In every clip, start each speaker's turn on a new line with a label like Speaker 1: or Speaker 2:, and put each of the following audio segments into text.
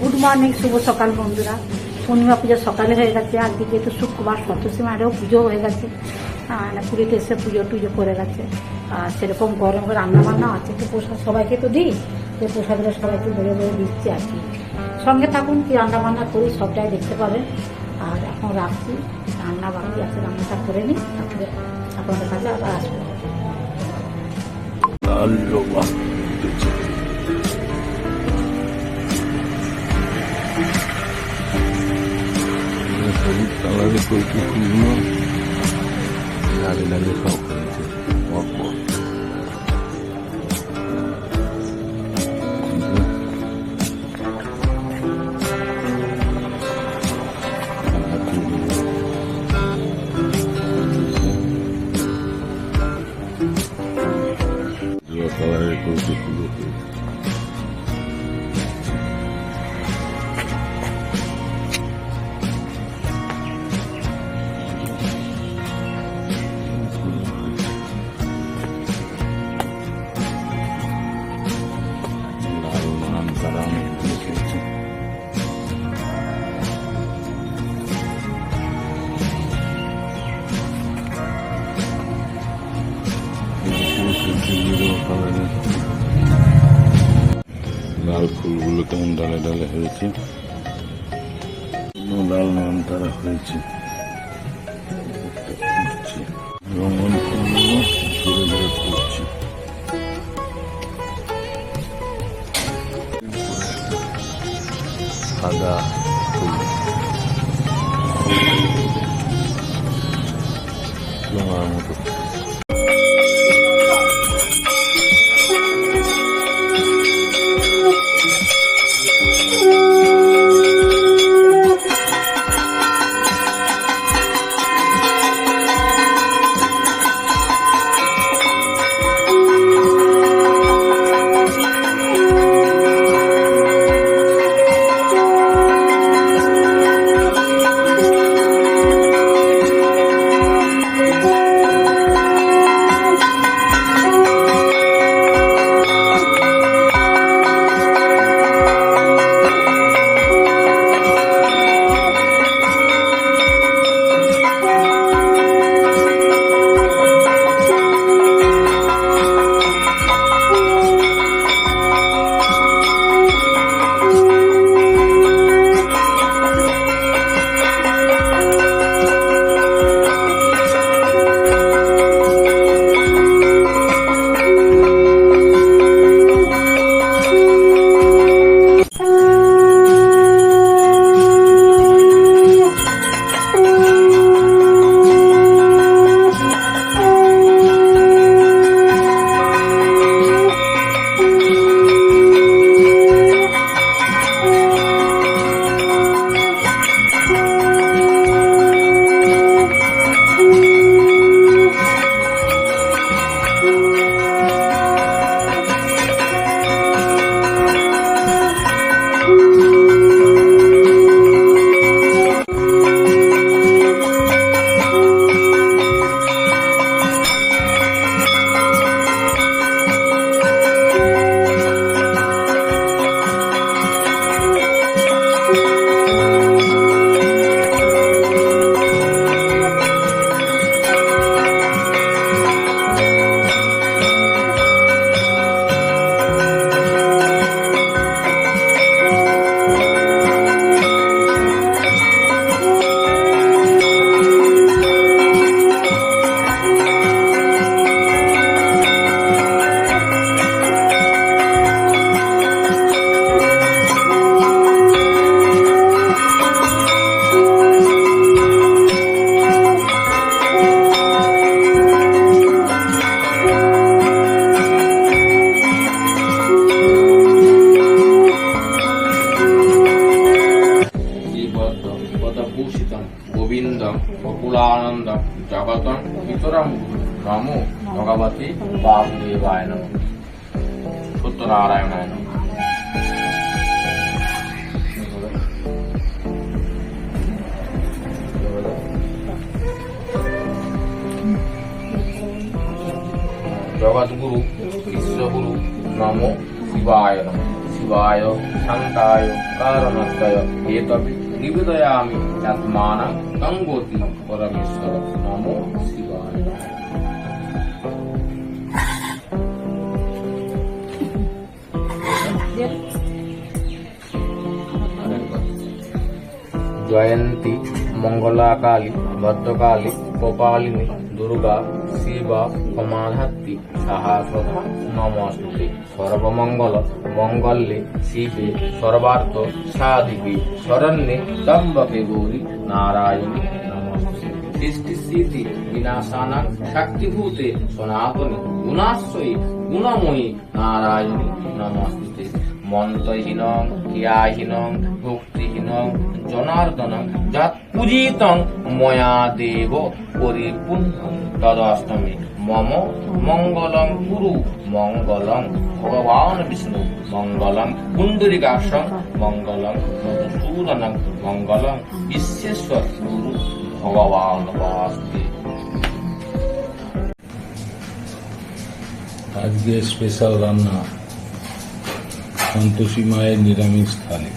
Speaker 1: Good morning, শুভ সকাল বন্ধুরা। পূর্ণিমা পুজো সকালে হয়ে গেছে, আর দিকে তো শুক্রবার সন্তোষী মায়েরও পুজো হয়ে গেছে। পুরীতে এসে পুজো টুজো করে গেছে। আর সেরকম গরম রান্না বান্না আছে তো প্রসাদ সবাইকে তো দিই, তো প্রসাদগুলো সবাইকে বেড়ে বেড়ে দিচ্ছি আর কি। সঙ্গে থাকুন, কি রান্না বান্না করি সবটাই দেখতে পাবেন। আর এখন রাখছি, রান্না বাকি আছে, রান্নাটা করে নিই, তারপরে আপনাদের কাছে আবার আসব।
Speaker 2: kuikitima nalilalipa wako Jua kawari kuikitima kuikitima লাল ফুলগুলো কেমন ডালে ডালে হয়েছে লাল নয়ন তারা হয়েছে রঙন ফুলগুলো ধরে সাদা মতো
Speaker 3: భూషితం గోవిందం గోకులానందం జగతం ఇతరం నమో భగవతి వాసుదేవాయన సత్యనారాయణాయన జగద్గురు విశ్వగురు నమో శివాయ నమో শিবায় শান্তায় কারণত্বয় এতপি নিবেদয়ামি আত্মানাং গঙ্গোতি পরমেশ্বর নমো শিবায় জয়ন্তী মঙ্গলাকালী ভদ্রকালী কপালিনী দুর্গা, শিবা সমাধাত্রী সাহাসধা নমস্তে সর্বমঙ্গল মঙ্গলে শিবে, সর্বার্থ সাধিকে শরণ্যে ত্রম্বকে গৌরী, নারায়ণী নমস্তে সৃষ্টি স্থিতি বিনাশানাং, শক্তিভূতে, সনাতনী, গুণাশ্রয়ী, গুণময়ী, নারায়ণী নমস্তে মন্ত্রহীনং ক্রিয়াহীনং জনার্দনং, যৎ পূজিতং ময়া দেব পরিপূর্ণং তদষ্টমে। মম মঙ্গলং কুরু মঙ্গলং, ভগবান বিষ্ণু মঙ্গলং কুণ্ডরিকাশং মঙ্গলং, মধুসূদনং মঙ্গলং, বিশ্বেশ্বর গুরু ভগবান বাস্তে
Speaker 2: আজকে স্পেশাল রান্না সন্তোষী মায়ের নিরামিষ থালি।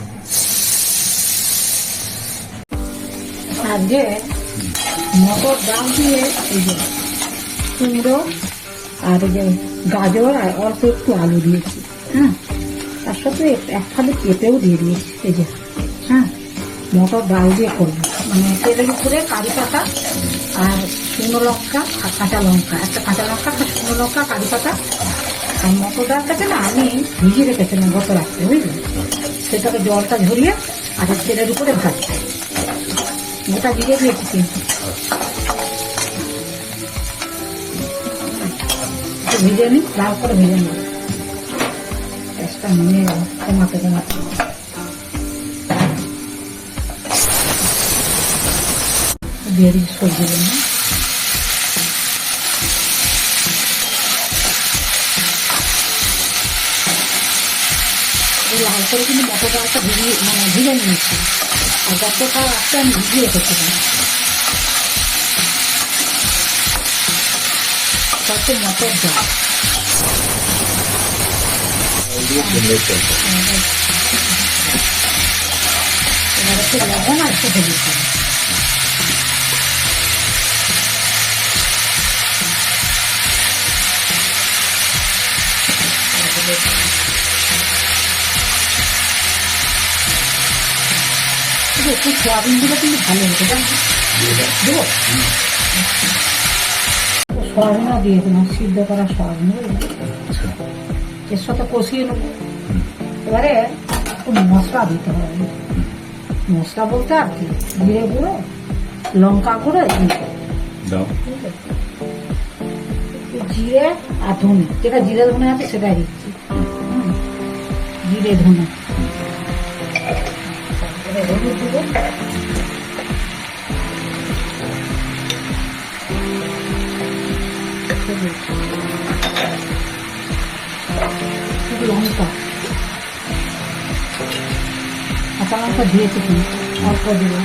Speaker 1: আজকে মটর ডাল দিয়ে এই যে কুমড়ো আর যে গাজর আর অল্প একটু আলু দিয়েছি হ্যাঁ? তার সাথে এক ফালি পেঁপেও দিয়ে দিয়েছি, এই যে হ্যাঁ? মটর ডাল দিয়ে করব। মানে তেলের উপরে কারি পাতা আর শুকনো লঙ্কা আর কাঁচা লঙ্কা। একটা কাঁচা লঙ্কা, একটা শুকনো লঙ্কা, কারি পাতা। আর মটর ডালটাকে না আমি ভিজিয়ে রেখেছিলাম গত রাত্রে, বুঝলি? সেটাকে জলটা ঝরিয়ে আর তেলের উপরে ভাজছি। গোটা ভিজে দিয়েছি কিন্তু একটু ভিজে নিই লাল করে ভেজে নিই গ্যাসটা নিয়ে গেল কমাতে কমাতে লাল করে কিন্তু মটর ডালটা ভিজিয়ে মানে ভিজে নিয়েছি। আর গতটা রাত্রে আমি ভিজিয়ে রেখেছিলাম তাতে মটর ডাল এবার একটু লবণ আর একটু হলুদ দিলাম কিন্তু একটু সোয়াবিন দিলে কিন্তু ভালো হতো দেবো সোয়াবিনও দিয়ে দিলাম সিদ্ধ করা সোয়াবিন এর সাথে কষিয়ে নেব এবারে, একটু মশলা দিতে হবে। মশলা বলতে আর কি, জিরে গুঁড়ো, লঙ্কা গুঁড়ো জিরে আর ধনে যেটা জিরে ধনে আছে, সেটাই দিচ্ছি। জিরে ধনে। হলুদ দেবো লঙ্কা কাঁচা লঙ্কা দিয়েছি কিন্তু অল্প দেবো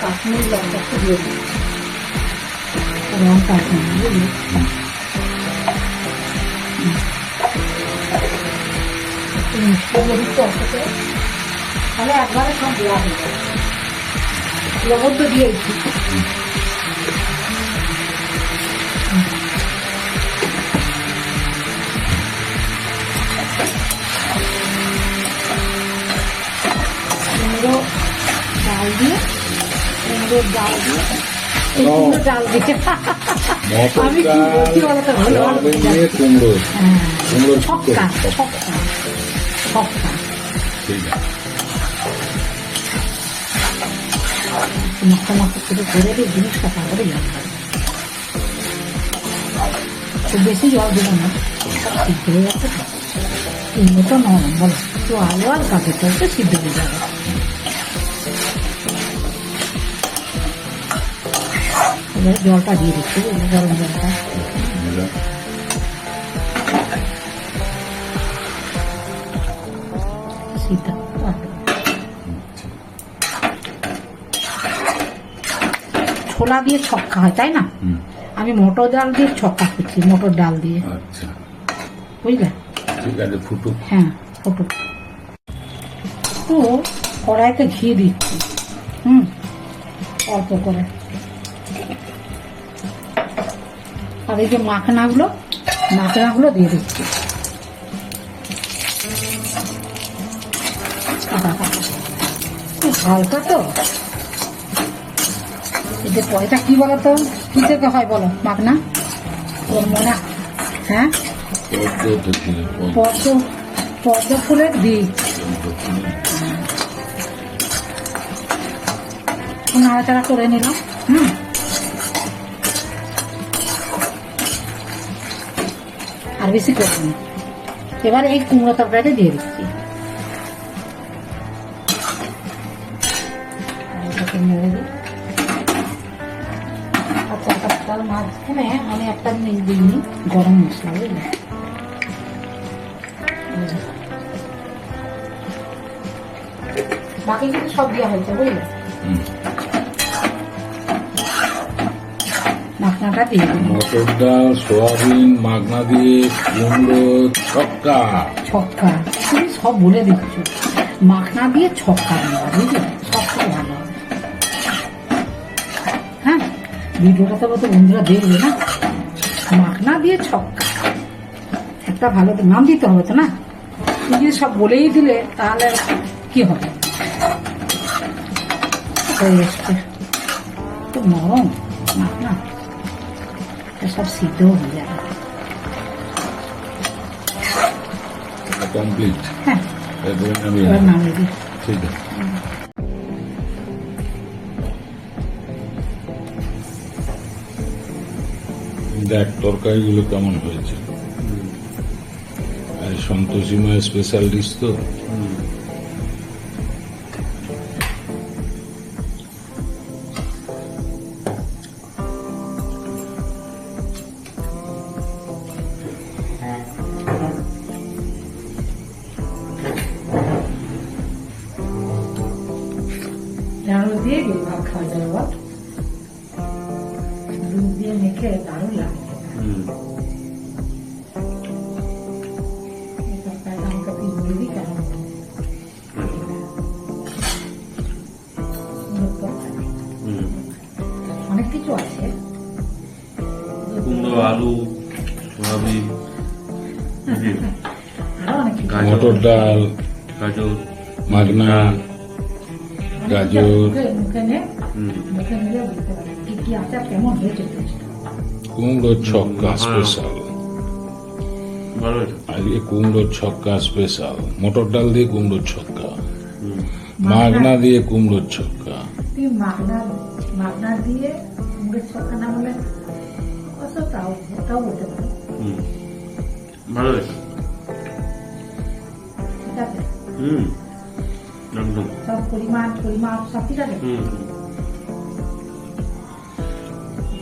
Speaker 1: কাশ্মীরি লঙ্কা একটু দিয়ে দিচ্ছি লঙ্কা তাহলে একবারে সব দেওয়া হয়ে যাবে লবণ তো? দিয়েছি কুমড়ো ডাল দিয়ে কুমড়ো। ডাল দিয়ে এই কুমড়ো ডাল দিয়ে আমি কি বলছি বলতো ভালো
Speaker 2: কুমড়ো
Speaker 1: হ্যাঁ
Speaker 2: কুমড়োর
Speaker 1: ছক্কা
Speaker 2: শুক্তো।
Speaker 1: মাখা মাখা করে করে বেশি জল দেবো না সিদ্ধ হয়ে যাচ্ছে তো কুমড়ো তো নরম বলো তো আলু আর কাঁচা করতে সিদ্ধ হয়ে যাবে এবারে জলটা দিয়ে দিচ্ছি গরম জলটা সিদ্ধ ছোলা দিয়ে ছক্কা হয় তাই না? আমি মটর ডাল দিয়ে ছক্কা করছি মোটর ডাল দিয়ে।
Speaker 2: আচ্ছা।
Speaker 1: বুঝলে?
Speaker 2: ঠিক আছে ফুটুক।
Speaker 1: হ্যাঁ ফুটুক। তো কড়াইতে ঘি দিচ্ছি। হুম অল্প করে। আর এই যে মাখনাগুলো মাখনাগুলো দিয়ে দিচ্ছি। হালকা তো। এই যে পয়টা কি বলো তো কি থেকে হয় বলো মাখনা ওর মনে হ্যাঁ?
Speaker 2: পদ্ম
Speaker 1: পদ্ম ফুলের বীজ। নাড়াচাড়া করে নিলাম, হুম? আর বেশি করব এবার এই কুমড়ো তরকারিটা দিয়ে দিচ্ছি একটা জিনিস দিইনি গরম মশলা বুঝলি? বাকি কিন্তু সব দেওয়া হয়েছে বুঝলে?
Speaker 2: হুম।
Speaker 1: মাখনাটা দিয়ে
Speaker 2: মটর ডাল সোয়াবিন মাগনা দিয়ে কুমড়ো ছক্কা।
Speaker 1: ছক্কা। তুমি সব বলে দিচ্ছ মাখনা দিয়ে ছক্কা দেওয়া বুঝলে? ভালো হ্যাঁ? ভিডিওটা তো বন্ধুরা দেখবে না? মাখনা দিয়ে ছক্কা একটা ভালো নাম দিতে হবে তো না? তুমি যদি সব বলেই দিলে তাহলে কি হবে? হয়ে এসছে। খুব নরম মাখনা সব সিদ্ধ হয়ে যাবে।
Speaker 2: কমপ্লিট
Speaker 1: হ্যাঁ। এবার নামিয়ে দিই।
Speaker 2: ঠিক আছে। দেখ তরকারিগুলো কেমন হয়েছে? আর সন্তোষী মায়ের স্পেশাল ডিশ তো।
Speaker 1: বল। দুধ দিয়ে মেখে দারুণ লাগে এই তরকারিটা আমাকে তুই বলে দিই কেমন হবে। সুন্দর তরকারি। অনেক কিছু আছে।
Speaker 4: কুমড়ো আলু সোয়াবিন
Speaker 1: আরও অনেক কিছু
Speaker 4: গাজর।
Speaker 2: মটর ডাল
Speaker 4: গাজর।
Speaker 2: মাগনা গাজর
Speaker 1: মুখে মুখে নে
Speaker 4: হুম,
Speaker 1: মুখে নিলে বুঝতে পারবে কি কি আছে আর কেমন হয়েছে টেস্টটা।
Speaker 2: কুমড়ো ছক্কা স্পেশাল আজকে কুমড়ো ছক্কা স্পেশাল মটর ডাল দিয়ে কুমড়ো ছক্কা মাগনা দিয়ে কুমড়ো ছক্কা
Speaker 1: মাগনা মাগনা দিয়ে মুখের ছক্কা না বলে অবশ্য তাও বলতে পারো
Speaker 4: ভালো হুম
Speaker 1: সব পরিমাণ পরিমাপ সব ঠিক আছে?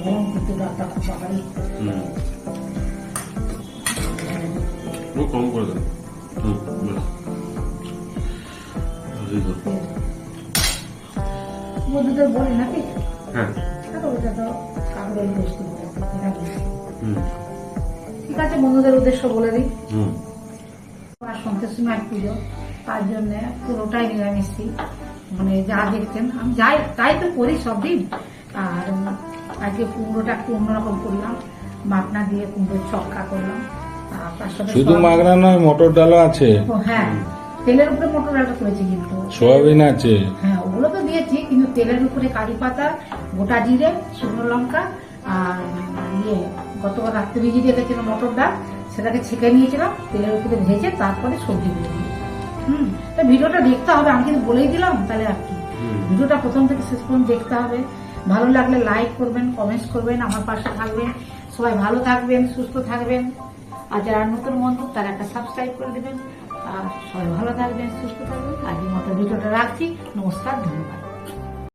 Speaker 1: গরম কিন্তু ডাক্তার খুব
Speaker 4: কম করে।
Speaker 1: বন্ধুদের বলে নাকি?
Speaker 4: হ্যাঁ।
Speaker 1: ওটা তো বস্তু ঠিক আছে বন্ধুদের উদ্দেশ্য বলে দিই। আর সন্তোষী মায়ের পুজো। তার জন্য পুরোটাই নিরামিষই। মানে যা দেখছেন আমি যাই তাই তো করি সব দিন। আর আজকে কুমড়োটা একটু অন্যরকম করলাম। মাখনা দিয়ে কুমড়োর ছক্কা করলাম।
Speaker 2: শুধু মাগনা নয় মটর ডালও আছে।
Speaker 1: হ্যাঁ তেলের উপরে মটর ডালটা করেছি কিন্তু।
Speaker 2: সোয়াবিন আছে।
Speaker 1: হ্যাঁ ওগুলো তো দিয়েছি কিন্তু তেলের উপরে কারি পাতা গোটা জিরে শুকনো লঙ্কা আর ইয়ে গতকাল রাত্রে ভিজিয়ে রেখেছিলাম মটর ডাল সেটাকে ছেঁকে নিয়েছিলাম তেলের উপরে ভেজে তারপরে সবজি দিয়ে হুম তা ভিডিওটা দেখতে হবে আমি কিন্তু বলেই দিলাম তাহলে আর কি। ভিডিওটা প্রথম থেকে শেষ পর্যন্ত দেখতে হবে। ভালো লাগলে লাইক করবেন কমেন্টস করবেন আমার পাশে থাকবেন। সবাই ভালো থাকবেন সুস্থ থাকবেন। আর যারা নতুন বন্ধু তারা একটা সাবস্ক্রাইব করে দেবেন। আর সবাই ভালো থাকবেন সুস্থ থাকবেন। আজকের মতো ভিডিওটা রাখছি। নমস্কার ধন্যবাদ।